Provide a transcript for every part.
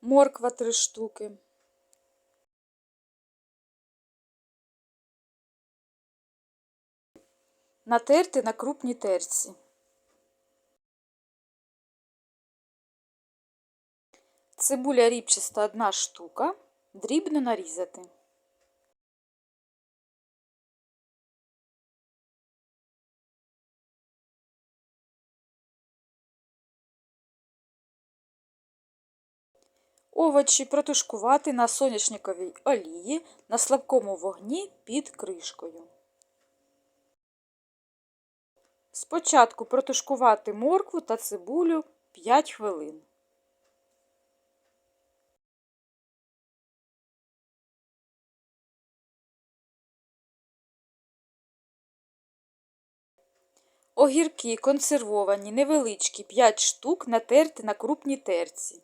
морква 3 штуки. Натерти на крупній терці. Цибуля рібчаста 1 штука, дрібно нарізати. Овочі протушкувати на соняшниковій олії на слабкому вогні під кришкою. Спочатку протушкувати моркву та цибулю 5 хвилин. Огірки консервовані невеличкі 5 штук натерти на крупній терці.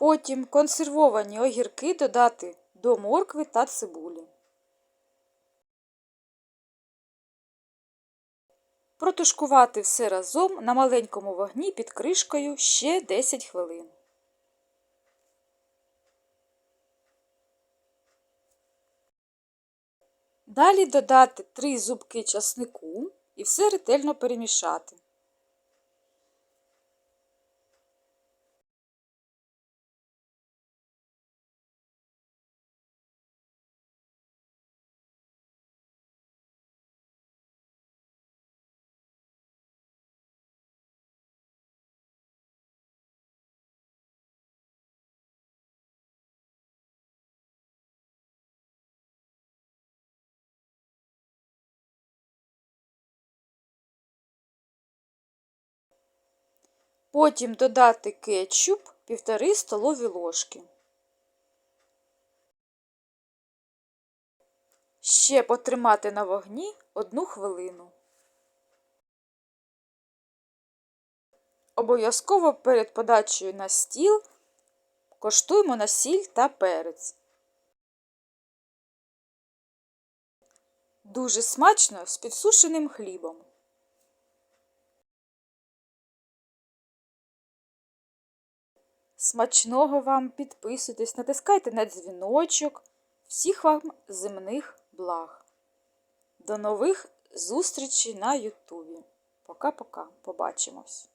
Потім консервовані огірки додати до моркви та цибулі. Протушкувати все разом на маленькому вогні під кришкою ще 10 хвилин. Далі додати 3 зубки часнику і все ретельно перемішати. Потім додати кетчуп 1,5 столові ложки. Ще потримати на вогні 1 хвилину. Обов'язково перед подачею на стіл коштуємо на сіль та перець. Дуже смачно з підсушеним хлібом. Смачного вам підписуйтесь, натискайте на дзвіночок. Всіх вам земних благ. До нових зустрічей на Ютубі. Пока-пока. Побачимось!